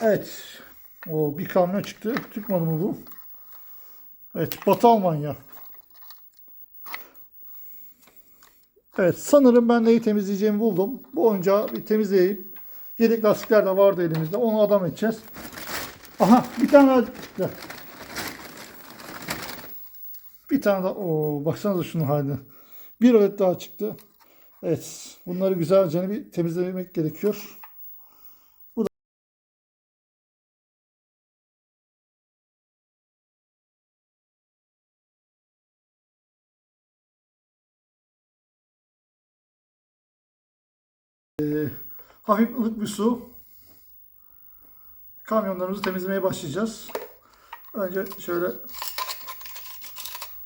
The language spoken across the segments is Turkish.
Evet. O bir kamyon çıktı. Çıkmadı mı bu? Evet. Batı Almanya. Evet. Sanırım ben neyi temizleyeceğimi buldum. Bu oyuncağı bir temizleyeyim. Yedek lastikler de vardı elimizde. Onu adam edeceğiz. Aha bir tane daha çıktı. Bir tane daha. Oo, baksanıza şunun haline. Bir adet daha çıktı. Evet. Bunları güzelce bir temizlemek gerekiyor. Hafif ılık bir su. Kamyonlarımızı temizlemeye başlayacağız. Önce şöyle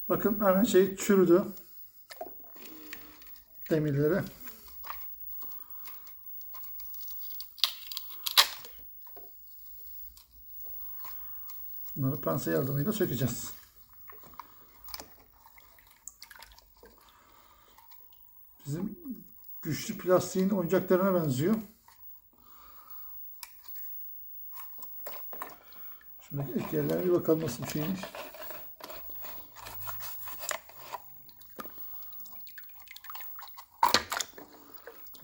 bakın hemen şey çürüdü. Demirleri. Bunları pense yardımıyla sökeceğiz. Bizim güçlü plastiğin oyuncaklarına benziyor. Ek yerlerine bir bakalım nasıl bir şeymiş.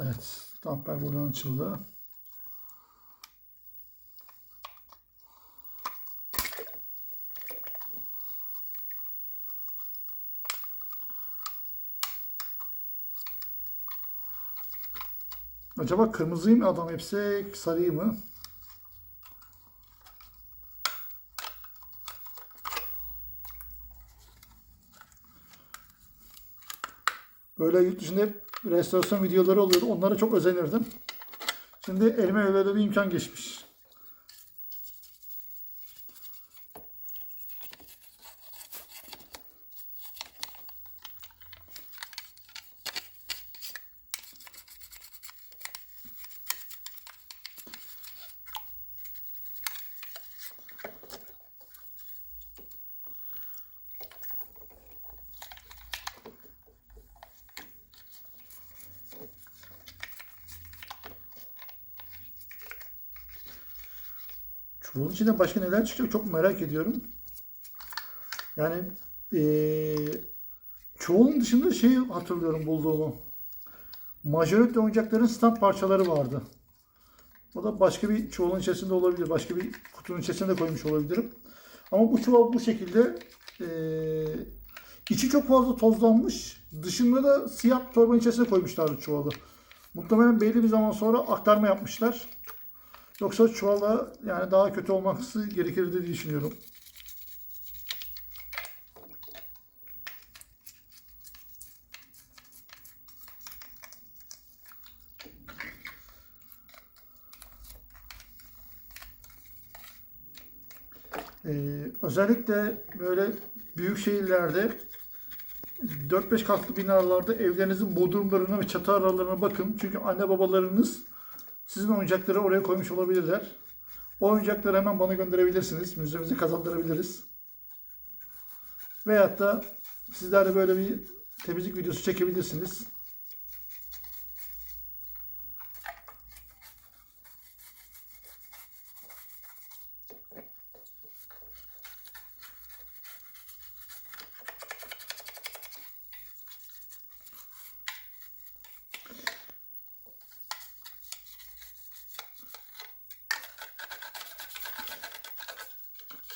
Evet, damper buradan açıldı. Acaba kırmızıyı mı adam hepsi sarıyı mı? Böyle yurt dışında hep restorasyon videoları oluyordu. Onlara çok özenirdim. Şimdi elime öyle bir imkan geçmiş. Çuvalın içinde başka neler çıkacak çok merak ediyorum. Yani eee çuvalın dışında şeyi hatırlıyorum bulduğumu. Majorette oyuncakların stand parçaları vardı. O da başka bir çuvalın içerisinde olabilir. Başka bir kutunun içerisinde de koymuş olabilirim. Ama bu çuval bu şekilde eee içi çok fazla tozlanmış. Dışında da siyah torbanın içerisine koymuşlardı çuvalı. Muhtemelen belli bir zaman sonra aktarma yapmışlar. Yoksa çuvala yani daha kötü olması gerekir diye düşünüyorum. Ee, özellikle böyle büyük şehirlerde 4-5 katlı binalarda evlerinizin bodrumlarına ve çatı aralarına bakın. Çünkü anne babalarınız sizin oyuncakları oraya koymuş olabilirler. O oyuncakları hemen bana gönderebilirsiniz. Müzemize kazandırabiliriz. Veyahut da sizler de böyle bir temizlik videosu çekebilirsiniz.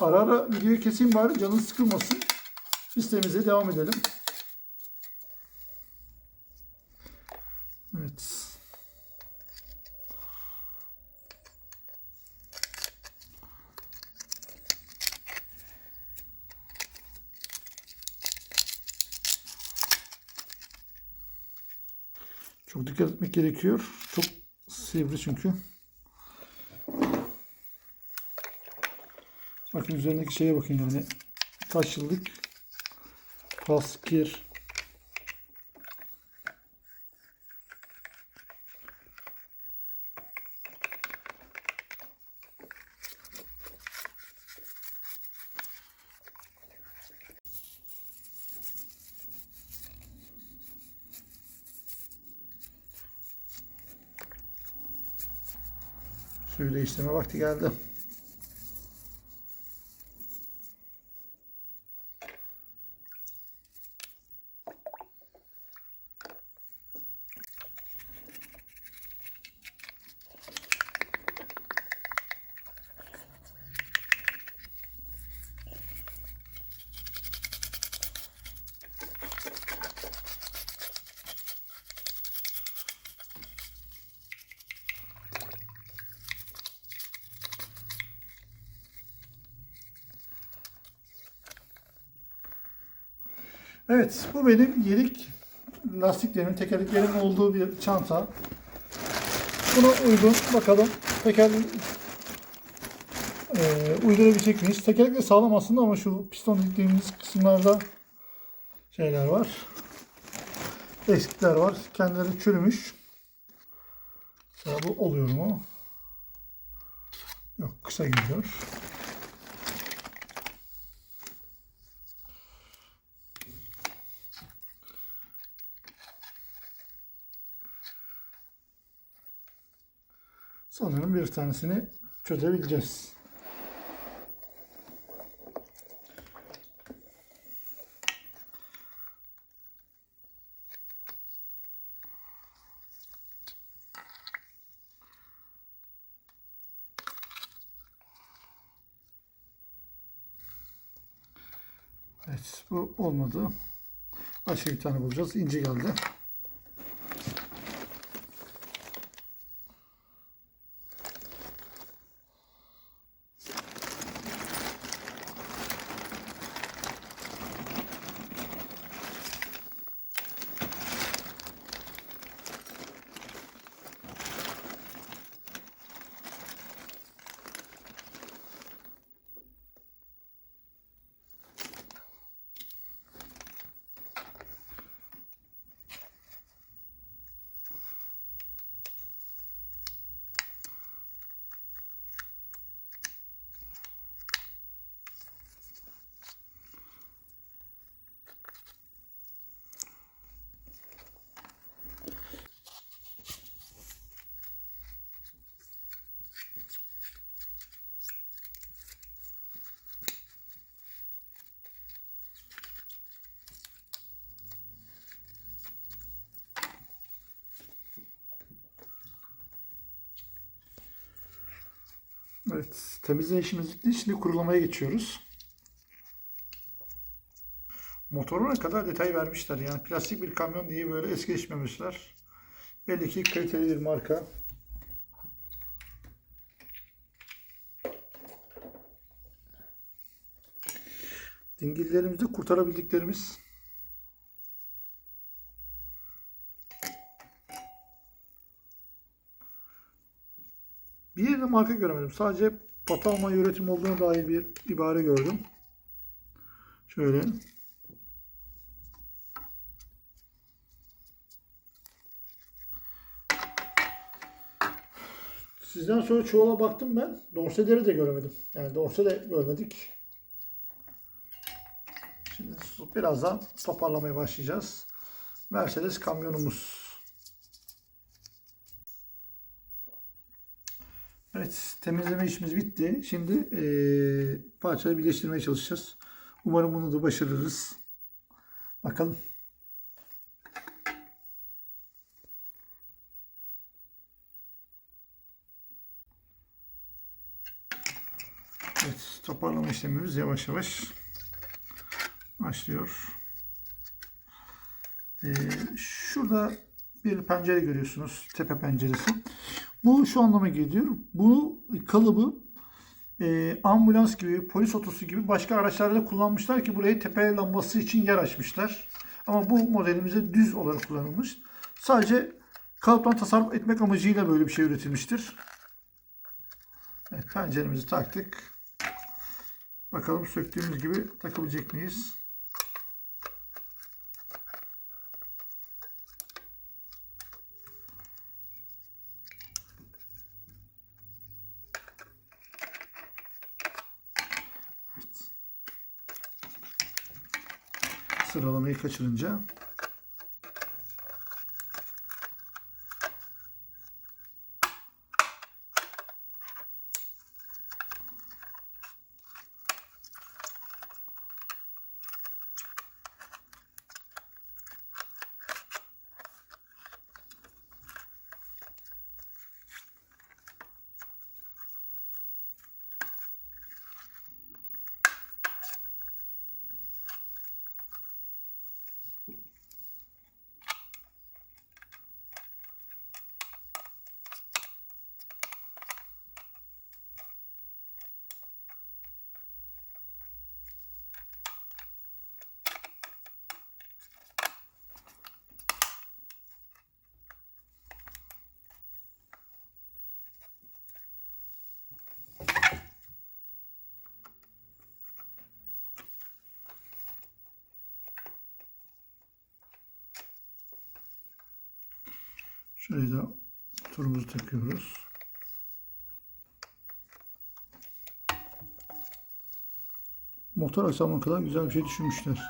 Ara ara videoyu keseyim bari canınız sıkılmasın. Biz temizliğe devam edelim. Evet. Çok dikkat etmek gerekiyor. Çok sivri çünkü. bakın üzerindeki şeye bakın yani. Kaç yıllık? Paskir. Suyu değiştirme vakti geldi. Evet, bu benim yedek lastiklerimin, tekerleklerimin olduğu bir çanta. Buna uygun bakalım teker e, uydurabilecek miyiz? Tekerlek de sağlam aslında ama şu piston dediğimiz kısımlarda şeyler var. Eksikler var. Kendileri çürümüş. Ya bu oluyor mu? Yok kısa gidiyor. Sanırım bir tanesini çözebileceğiz. Evet, bu olmadı. Başka bir tane bulacağız. İnce geldi. Evet, temizle işimiz bitti. Şimdi kurulamaya geçiyoruz. Motoruna kadar detay vermişler. Yani plastik bir kamyon diye böyle es geçmemişler. Belli ki kaliteli bir marka. Dingillerimizde kurtarabildiklerimiz Bir yerde marka göremedim. Sadece Patalma üretim olduğuna dair bir ibare gördüm. Şöyle. Sizden sonra çuvala baktım ben. Dorseleri de göremedim. Yani dorse de görmedik. Şimdi birazdan toparlamaya başlayacağız. Mercedes kamyonumuz. Evet, temizleme işimiz bitti. Şimdi eee parçaları birleştirmeye çalışacağız. Umarım bunu da başarırız. Bakalım. Evet, toparlama işlemimiz yavaş yavaş başlıyor. Eee, şurada bir pencere görüyorsunuz. Tepe penceresi. Bu şu anlama geliyor. Bu kalıbı e, ambulans gibi, polis otosu gibi başka araçlarda kullanmışlar ki buraya tepe lambası için yer açmışlar. Ama bu modelimizde düz olarak kullanılmış. Sadece kalıptan tasarruf etmek amacıyla böyle bir şey üretilmiştir. Evet, penceremizi taktık. Bakalım söktüğümüz gibi takabilecek miyiz? Sıralamayı kaçırınca Şuraya da turumuzu takıyoruz. Motor aksamına kadar güzel bir şey düşünmüşler.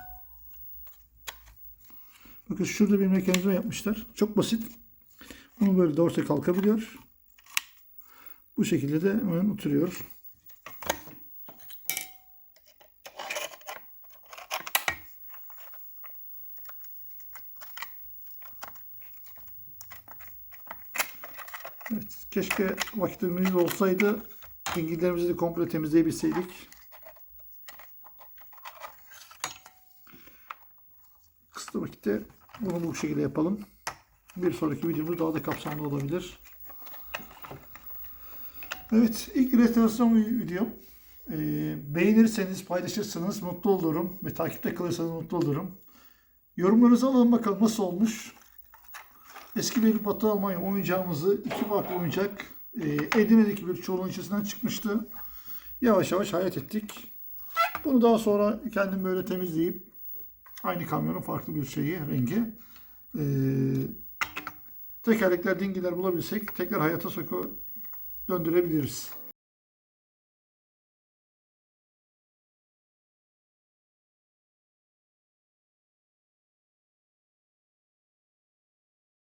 Bakın şurada bir mekanizma yapmışlar. Çok basit. Bunu böyle dorse kalkabiliyor. Bu şekilde de hemen oturuyor. Evet, keşke vakitimiz olsaydı dingillerimizi de komple temizleyebilseydik. Kısa vakitte bunu bu şekilde yapalım. Bir sonraki videomuz daha da kapsamlı olabilir. Evet, ilk restorasyon videom. Ee, beğenirseniz, paylaşırsanız mutlu olurum ve takipte kalırsanız mutlu olurum. Yorumlarınızı alalım bakalım nasıl olmuş. Eski bir Batı Almanya oyuncağımızı iki farklı oyuncak e, Edirne'deki bir çuvalın içerisinden çıkmıştı. Yavaş yavaş hayat ettik. Bunu daha sonra kendim böyle temizleyip aynı kamyonun farklı bir şeyi, rengi e, tekerlekler, dingiler bulabilsek tekrar hayata soku döndürebiliriz.